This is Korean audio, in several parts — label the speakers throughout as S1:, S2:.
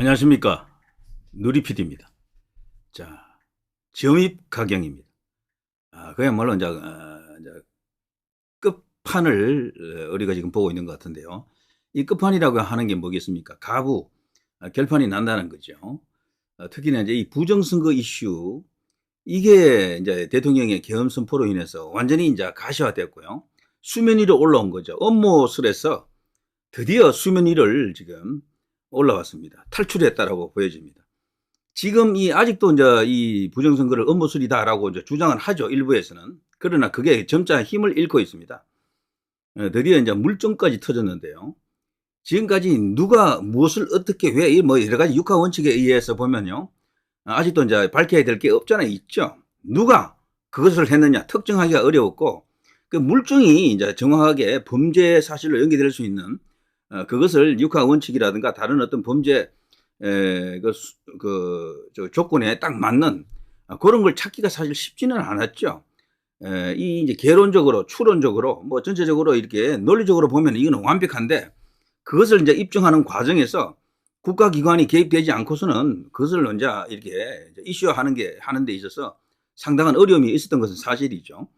S1: 안녕하십니까. 누리피디입니다. 자, 점입 가경입니다. 아, 그야말로 이제, 어, 이제 끝판을 어, 우리가 지금 보고 있는 것 같은데요. 이 끝판이라고 하는 게 뭐겠습니까? 가부, 아, 결판이 난다는 거죠. 어, 특히나 이제 이 부정선거 이슈, 이게 이제 대통령의 계엄 선포로 인해서 완전히 이제 가시화됐고요. 수면 위로 올라온 거죠. 업무 술에서 드디어 수면 위를 지금 올라왔습니다. 탈출했다라고 보여집니다. 지금 이 아직도 이제 이 부정선거를 업무술이다라고 이제 주장을 하죠. 일부에서는. 그러나 그게 점차 힘을 잃고 있습니다. 어, 드디어 이제 물증까지 터졌는데요. 지금까지 누가 무엇을 어떻게 왜뭐 여러 가지 육하 원칙에 의해서 보면요. 아직도 이제 밝혀야 될 게 없잖아요. 있죠. 누가 그것을 했느냐 특정하기가 어려웠고 그 물증이 이제 정확하게 범죄 사실로 연계될 수 있는 어, 그것을 육하 원칙이라든가 다른 어떤 범죄 에, 그, 그 조건에 딱 맞는 어, 그런 걸 찾기가 사실 쉽지는 않았죠. 에, 이 이제 개론적으로 추론적으로 뭐 전체적으로 이렇게 논리적으로 보면 이거는 완벽한데 그것을 이제 입증하는 과정에서 국가기관이 개입되지 않고서는 그것을 이제 이렇게 이슈화하는 게 하는 데 있어서 상당한 어려움이 있었던 것은 사실이죠.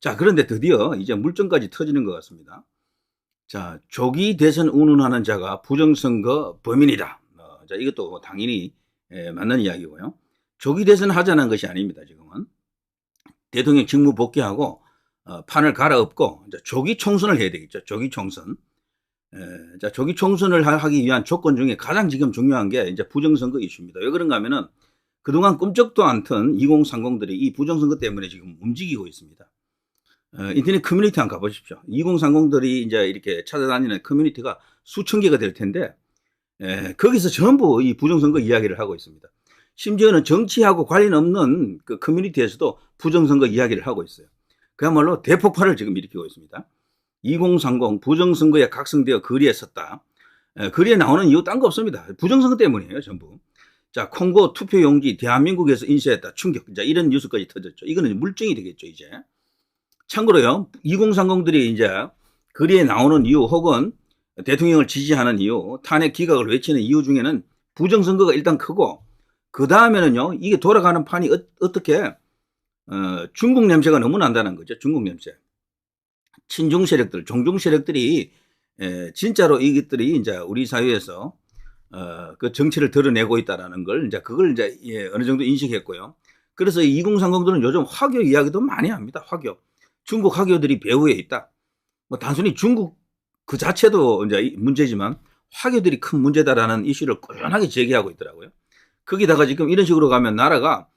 S1: 자, 그런데 드디어 이제 물증까지 터지는 것 같습니다. 자, 조기 대선 운운하는 자가 부정선거 범인이다. 어, 자, 이것도 당연히 에, 맞는 이야기고요. 조기 대선 하자는 것이 아닙니다. 지금은 대통령 직무 복귀하고 어, 판을 갈아엎고 이제 조기 총선을 해야 되겠죠. 조기 총선. 에, 자, 조기 총선을 하기 위한 조건 중에 가장 지금 중요한 게 이제 부정선거 이슈입니다. 왜 그런가 하면은 그동안 꿈쩍도 않던 2030들이 이 부정선거 때문에 지금 움직이고 있습니다. 어, 인터넷 커뮤니티 한번 가보십시오. 2030들이 이제 이렇게 찾아다니는 커뮤니티가 수천 개가 될 텐데, 에, 거기서 전부 이 부정선거 이야기를 하고 있습니다. 심지어는 정치하고 관련 없는 그 커뮤니티에서도 부정선거 이야기를 하고 있어요. 그야말로 대폭발을 지금 일으키고 있습니다. 2030 부정선거에 각성되어 거리에 섰다. 에, 거리에 나오는 이유 딴 거 없습니다. 부정선거 때문이에요, 전부. 자, 콩고 투표용지 대한민국에서 인쇄했다. 충격. 자, 이런 뉴스까지 터졌죠. 이거는 물증이 되겠죠, 이제. 참고로요, 2030들이 이제 거리에 나오는 이유 혹은 대통령을 지지하는 이유, 탄핵 기각을 외치는 이유 중에는 부정선거가 일단 크고, 그 다음에는요, 이게 돌아가는 판이 어, 떻게 어, 중국 냄새가 너무 난다는 거죠. 중국 냄새. 친중 세력들, 종중 세력들이 에, 진짜로 이것들이 이제 우리 사회에서 어, 그 정치를 드러내고 있다라는 걸 이제 그걸 이제 예, 어느 정도 인식했고요. 그래서 2030들은 요즘 화교 이야기도 많이 합니다. 화교. 중국 학교들이 배후에 있다. 뭐 단순히 중국 그 자체도 이제 문제지만 화교들이 큰 문제다라는 이슈를 꾸준하게 제기하고 있더라고요. 거기다가 지금 이런 식으로 가면 나라가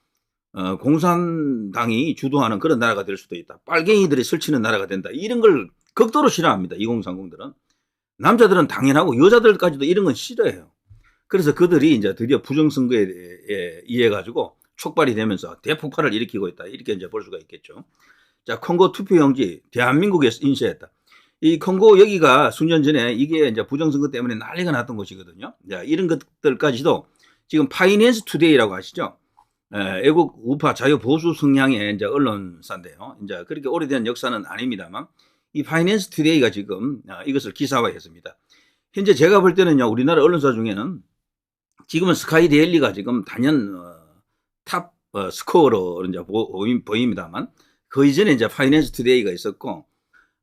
S1: 어, 공산당이 주도하는 그런 나라가 될 수도 있다. 빨갱이들이 설치는 나라가 된다. 이런 걸 극도로 싫어합니다. 2030들은. 남자들은 당연하고 여자들까지도 이런 건 싫어해요. 그래서 그들이 이제 드디어 부정선거에 의해 가지고 촉발이 되면서 대폭발을 일으키고 있다. 이렇게 이제 볼 수가 있겠죠. 자, 콩고 투표용지 대한민국에서 인쇄했다. 이 콩고 여기가 수년 전에 이게 이제 부정선거 때문에 난리가 났던 곳이거든요. 자, 이런 것들까지도 지금 파이낸스 투데이라고 하시죠. 에, 애국 우파 자유 보수 성향의 이제 언론사인데요. 이제 그렇게 오래된 역사는 아닙니다만 이 파이낸스 투데이가 지금 아, 이것을 기사화했습니다. 현재 제가 볼 때는요, 우리나라 언론사 중에는 지금은 스카이 데일리가 지금 단연 어, 탑 어, 스코어로 이제 보입니다만 그 이전에 이제 파이낸스 투데이가 있었고,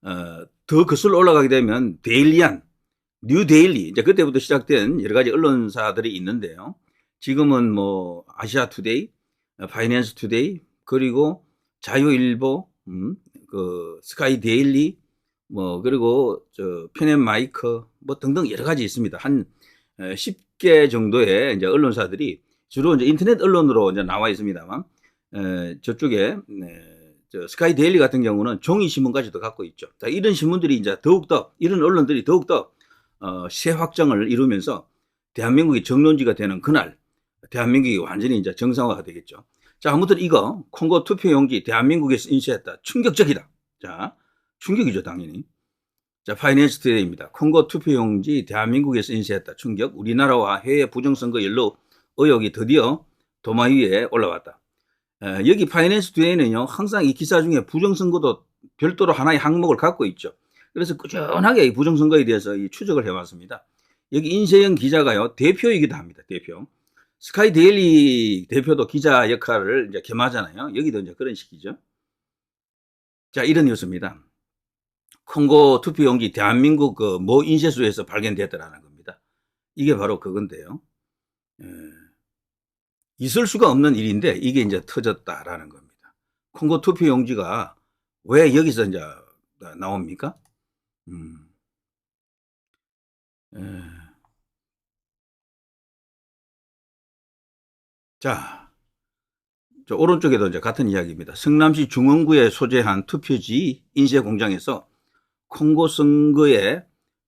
S1: 어, 더 거슬러 올라가게 되면 데일리안, 뉴 데일리, 이제 그때부터 시작된 여러 가지 언론사들이 있는데요. 지금은 뭐 아시아 투데이, 어, 파이낸스 투데이, 그리고 자유일보, 음, 그 스카이 데일리, 뭐 그리고 저 편앤 마이커 뭐 등등 여러 가지 있습니다. 한 10개 어, 정도의 이제 언론사들이 주로 이제 인터넷 언론으로 이제 나와 있습니다만 에, 저쪽에 네, 저 스카이 데일리 같은 경우는 종이 신문까지도 갖고 있죠. 자, 이런 신문들이 이제 더욱더 이런 언론들이 더욱더 어, 새 확장을 이루면서 대한민국이 정론지가 되는 그날 대한민국이 완전히 이제 정상화가 되겠죠. 자, 아무튼 이거 콩고 투표용지 대한민국에서 인쇄했다. 충격적이다. 자, 충격이죠, 당연히. 자, 파이낸스 투데이입니다. 콩고 투표용지 대한민국에서 인쇄했다. 충격. 우리나라와 해외 부정선거 연루 의혹이 드디어 도마 위에 올라왔다. 여기 파이낸스 투데이는요, 항상 이 기사 중에 부정선거도 별도로 하나의 항목을 갖고 있죠. 그래서 꾸준하게 이 부정선거에 대해서 이 추적을 해왔습니다. 여기 인세영 기자가요, 대표이기도 합니다. 대표. 스카이 데일리 대표도 기자 역할을 이제 겸하잖아요. 여기도 이제 그런 식이죠. 자, 이런 뉴스입니다. 콩고 투표 용지 대한민국 그모 인쇄소에서 발견됐다라는 겁니다. 이게 바로 그건데요. 에, 있을 수가 없는 일인데 이게 이제 터졌다라는 겁니다. 콩고 투표 용지가 왜 여기서 이제 나옵니까? 음. 에. 자, 저 오른쪽에도 이제 같은 이야기입니다. 성남시 중원구에 소재한 투표지 인쇄 공장에서 콩고 선거에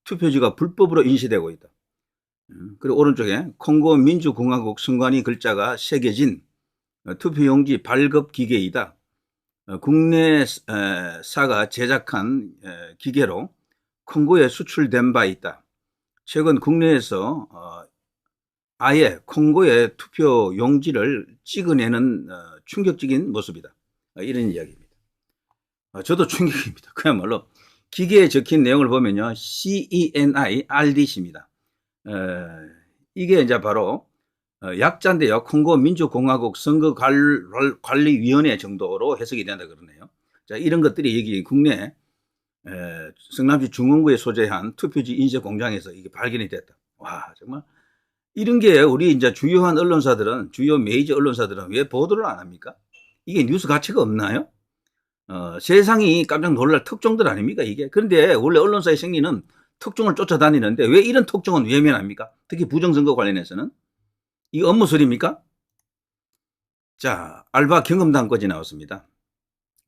S1: 투표지가 불법으로 인쇄되고 있다. 음, 그리고 오른쪽에 콩고 민주공화국 선관위 글자가 새겨진 어, 투표용지 발급 기계이다. 어, 국내 사가 제작한 기계로 콩고에 수출된 바 있다. 최근 국내에서 어, 아예 콩고의 투표 용지를 찍어내는 충격적인 모습이다. 이런 이야기입니다. 저도 충격입니다. 그야말로 기계에 적힌 내용을 보면요. CENI RDC입니다. 이게 이제 바로 어, 약자인데요. 콩고 민주공화국 선거관리위원회 정도로 해석이 된다 그러네요. 자, 이런 것들이 여기 국내 성남시 중원구에 소재한 투표지 인쇄 공장에서 이게 발견이 됐다. 와, 정말 이런 게 우리 이제 주요한 언론사들은 주요 메이저 언론사들은 왜 보도를 안 합니까? 이게 뉴스 가치가 없나요? 어, 세상이 깜짝 놀랄 특종들 아닙니까 이게? 그런데 원래 언론사의 생리는 특종을 쫓아다니는데 왜 이런 특종은 외면합니까? 특히 부정선거 관련해서는 이 업무 소리입니까? 자, 알바 경험담까지 나왔습니다.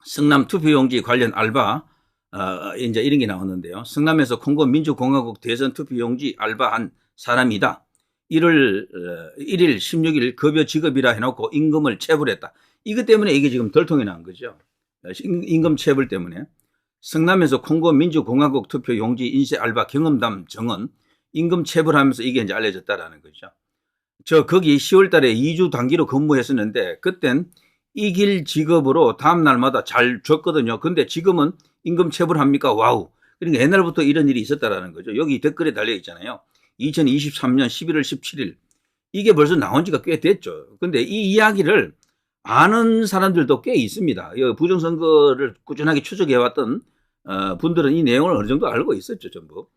S1: 성남 투표용지 관련 알바 어, 이제 이런 게 나왔는데요. 성남에서 콩고 민주공화국 대선 투표용지 알바한 사람이다. 1월 어, 1일 16일 급여 지급이라 해놓고 임금을 체불했다. 이것 때문에 이게 지금 덜통이 난 거죠. 임금 체불 때문에 성남에서 콩고 민주공화국 투표 용지 인쇄 알바 경험담 정은 임금 체불하면서 이게 이제 알려졌다라는 거죠. 저 거기 10월 달에 2주 단기로 근무했었는데 그땐 이길 직업으로 다음 날마다 잘 줬거든요. 근데 지금은 임금 체불합니까? 와우. 그러니까 옛날부터 이런 일이 있었다라는 거죠. 여기 댓글에 달려 있잖아요. 2023년 11월 17일. 이게 벌써 나온 지가 꽤 됐죠. 근데 이 이야기를 아는 사람들도 꽤 있습니다. 부정선거를 꾸준하게 추적해왔던 어, 분들은 이 내용을 어느 정도 알고 있었죠, 전부.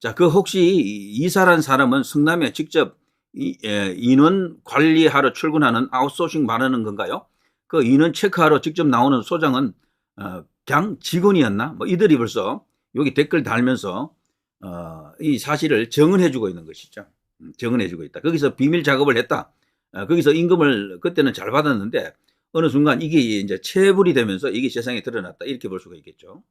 S1: 자, 그 혹시 이사란 사람은 성남에 직접 인원 관리하러 출근하는 아웃소싱 말하는 건가요? 그 인원 체크하러 직접 나오는 소장은 어, 그냥 직원이었나? 뭐 이들이 벌써 여기 댓글 달면서 어, 이 사실을 정언해주고 있는 것이죠. 음, 정언해주고 있다. 거기서 비밀 작업을 했다. 어, 거기서 임금을 그때는 잘 받았는데 어느 순간 이게 이제 체불이 되면서 이게 세상에 드러났다 이렇게 볼 수가 있겠죠.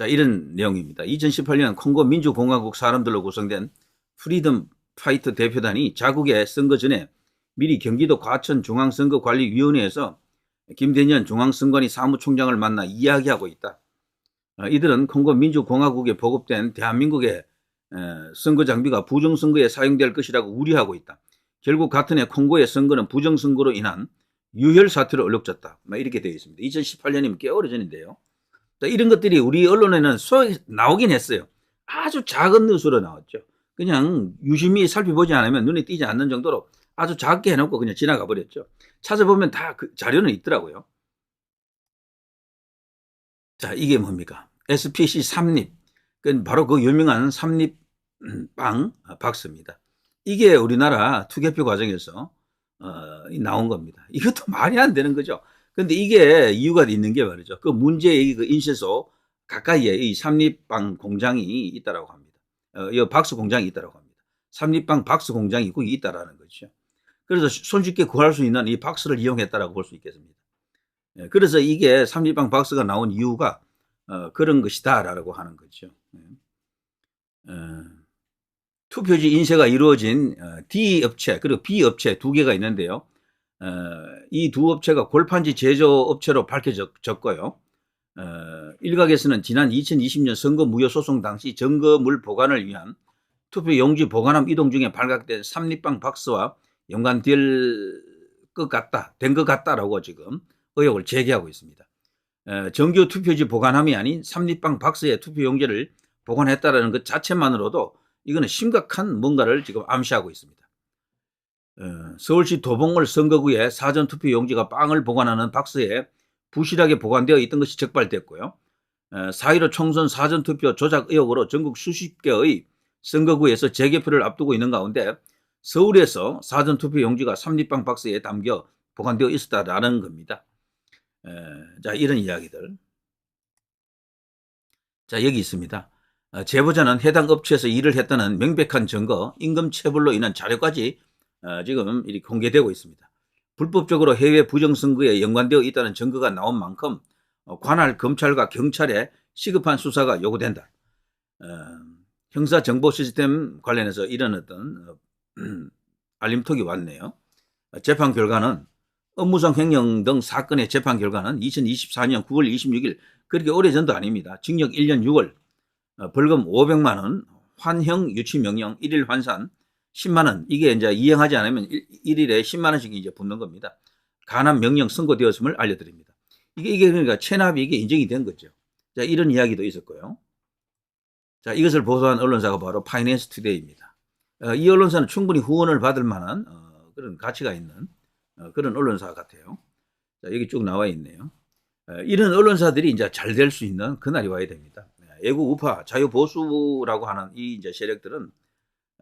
S1: 자 이런 내용입니다. 2018년 콩고 민주공화국 사람들로 구성된 프리덤 파이터 대표단이 자국에 선거 전에 미리 경기도 과천 중앙선거관리위원회에서 김대년 중앙선관위 사무총장을 만나 이야기하고 있다. 어, 이들은 콩고 민주공화국에 보급된 대한민국의 선거 장비가 부정선거에 사용될 것이라고 우려하고 있다. 결국 같은 해 콩고의 선거는 부정선거로 인한 유혈 사태로 얼룩졌다. 이렇게 되어 있습니다. 2018년이면 꽤 오래전인데요. 이런 것들이 우리 언론에는 나오긴 했어요. 아주 작은 뉴스로 나왔죠. 그냥 유심히 살펴보지 않으면 눈에 띄지 않는 정도로 아주 작게 해놓고 그냥 지나가 버렸죠. 찾아보면 다 그 자료는 있더라고요. 자, 이게 뭡니까? SPC 삼립. 그 바로 그 유명한 삼립빵 박스입니다. 이게 우리나라 투개표 과정에서 어, 나온 겁니다. 이것도 말이 안 되는 거죠. 근데 이게 이유가 있는 게 말이죠. 그 문제의 그 인쇄소 가까이에 이 삼립빵 공장이 있다라고 합니다. 어, 이 박스 공장이 있다라고 합니다. 삼립빵 박스 공장이 거기 있다라는 거죠. 그래서 손쉽게 구할 수 있는 이 박스를 이용했다라고 볼 수 있겠습니다. 예, 그래서 이게 삼립빵 박스가 나온 이유가 어, 그런 것이다라고 하는 거죠. 예. 어, 투표지 인쇄가 이루어진 어, D 업체 그리고 B 업체 두 개가 있는데요. 어, 이두 업체가 골판지 제조업체로 밝혀졌고요. 어, 일각에서는 지난 2020년 선거 무효 소송 당시 증거물 보관을 위한 투표 용지 보관함 이동 중에 발각된 삼립방 박스와 연관될 것 같다, 된 것 같다라고 지금 의혹을 제기하고 있습니다. 정규 투표지 보관함이 아닌 삼립방 박스에 투표 용지를 보관했다는 것 자체만으로도 이거는 심각한 뭔가를 지금 암시하고 있습니다. 어, 서울시 도봉을 선거구에 사전투표 용지가 빵을 보관하는 박스에 부실하게 보관되어 있던 것이 적발됐고요. 4.15 총선 사전투표 조작 의혹으로 전국 수십 개의 선거구에서 재개표를 앞두고 있는 가운데 서울에서 사전투표 용지가 삼립방 박스에 담겨 보관되어 있었다라는 겁니다. 에, 자, 이런 이야기들. 자, 여기 있습니다. 어, 제보자는 해당 업체에서 일을 했다는 명백한 증거, 임금 체불로 인한 자료까지 어, 지금 이렇게 공개되고 있습니다. 불법적으로 해외 부정선거에 연관되어 있다는 증거가 나온 만큼 어, 관할 검찰과 경찰에 시급한 수사가 요구된다. 어, 형사 정보 시스템 관련해서 이런 어떤 어, 알림톡이 왔네요. 재판 결과는 업무상 횡령 등 사건의 재판 결과는 2024년 9월 26일 그렇게 오래전도 아닙니다. 징역 1년 6월, 어, 벌금 500만 원, 환형 유치 명령 1일 환산 10만 원. 이게 이제 이행하지 않으면 1, 일에 10만 원씩 이제 붙는 겁니다. 간암 명령 선고되었음을 알려드립니다. 이게 이게 그러니까 체납이 이게 인정이 된 거죠. 자, 이런 이야기도 있었고요. 자, 이것을 보도한 언론사가 바로 파이낸스 투데이입니다. 어, 이 언론사는 충분히 후원을 받을 만한 어, 그런 가치가 있는 어, 그런 언론사 같아요. 자, 여기 쭉 나와 있네요. 어, 이런 언론사들이 이제 잘 될 수 있는 그날이 와야 됩니다. 애국 우파, 자유 보수라고 하는 이 이제 세력들은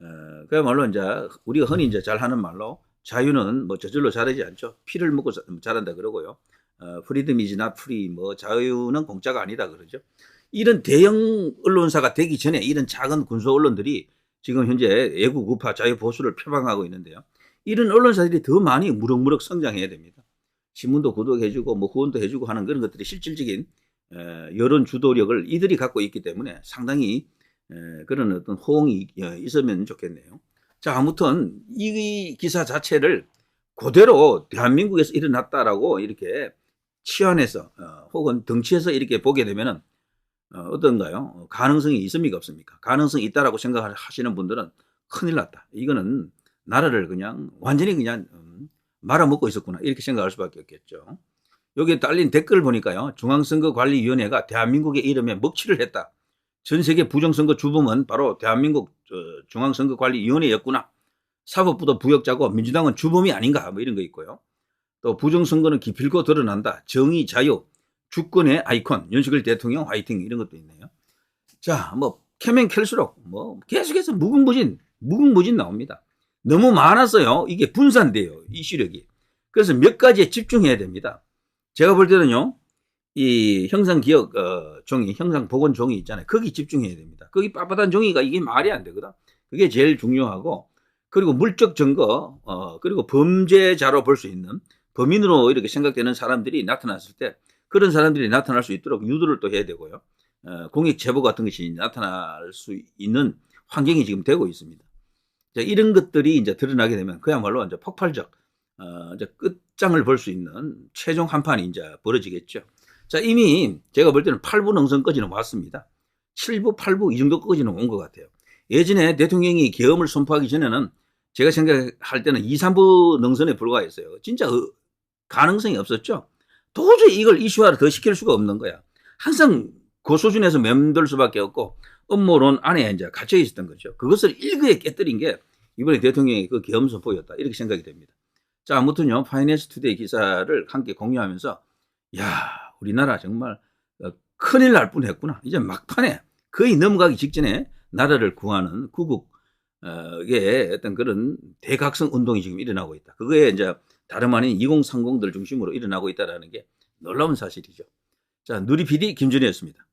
S1: 어, 그야말로 이제 우리가 흔히 이제 잘 하는 말로 자유는 뭐 저절로 자라지 않죠. 피를 먹고 자- 자란다 그러고요. 어, 프리덤 이즈 나 프리 뭐 자유는 공짜가 아니다 그러죠. 이런 대형 언론사가 되기 전에 이런 작은 군소 언론들이 지금 현재 애국 우파 자유 보수를 표방하고 있는데요. 이런 언론사들이 더 많이 무럭무럭 성장해야 됩니다. 신문도 구독해주고 뭐 후원도 해주고 하는 그런 것들이 실질적인 에, 여론 주도력을 이들이 갖고 있기 때문에 상당히 에, 그런 어떤 호응이 어, 있으면 좋겠네요. 자, 아무튼 이 기사 자체를 그대로 대한민국에서 일어났다라고 이렇게 치환해서 어, 혹은 덩치해서 이렇게 보게 되면은 어, 어떤가요? 어, 가능성이 있습니까 없습니까? 가능성이 있다라고 생각하시는 분들은 큰일 났다. 이거는 나라를 그냥 완전히 그냥 음, 말아먹고 있었구나 이렇게 생각할 수밖에 없겠죠. 여기에 딸린 댓글 보니까요. 중앙선거관리위원회가 대한민국의 이름에 먹칠을 했다. 전 세계 부정선거 주범은 바로 대한민국 어, 중앙선거관리위원회였구나. 사법부도 부역자고 민주당은 주범이 아닌가 뭐 이런 거 있고요. 또 부정선거는 기필코 드러난다. 정의, 자유, 주권의 아이콘, 윤석열 대통령 화이팅 이런 것도 있네요. 자, 뭐 캐면 캘수록 뭐 계속해서 무궁무진, 무궁무진 나옵니다. 너무 많았어요. 이게 분산돼요. 이슈력이. 그래서 몇 가지에 집중해야 됩니다. 제가 볼 때는요. 이 형상 기억 어, 종이, 형상보건 종이 있잖아요. 거기 집중해야 됩니다. 거기 빳빳한 종이가 이게 말이 안 되거든. 그게 제일 중요하고 그리고 물적 증거 어, 그리고 범죄자로 볼 수 있는 범인으로 이렇게 생각되는 사람들이 나타났을 때 그런 사람들이 나타날 수 있도록 유도를 또 해야 되고요. 어, 공익 제보 같은 것이 나타날 수 있는 환경이 지금 되고 있습니다. 자, 이런 것들이 이제 드러나게 되면 그야말로 이제 폭발적 어, 이제 끝장을 볼 수 있는 최종 한판이 이제 벌어지겠죠. 자, 이미 제가 볼 때는 8부 능선까지는 왔습니다. 7부, 8부 이 정도까지는 온 것 같아요. 예전에 대통령이 계엄을 선포하기 전에는 제가 생각할 때는 2, 3부 능선에 불과했어요. 진짜 어, 가능성이 없었죠. 도저히 이걸 이슈화를 더 시킬 수가 없는 거야. 항상 그 수준에서 맴돌 수밖에 없고 음모론 안에 이제 갇혀 있었던 거죠. 그것을 일거에 깨뜨린 게 이번에 대통령의 그 계엄 선포였다. 이렇게 생각이 됩니다. 자, 아무튼요, 파이낸스 투데이 기사를 함께 공유하면서, 야, 우리나라 정말 어, 큰일 날 뻔했구나. 이제 막판에 거의 넘어가기 직전에 나라를 구하는 구국의 어떤 그런 대각성 운동이 지금 일어나고 있다. 그거에 이제 다름 아닌 2030들 중심으로 일어나고 있다는 게 놀라운 사실이죠. 자, 누리 PD 김준이었습니다.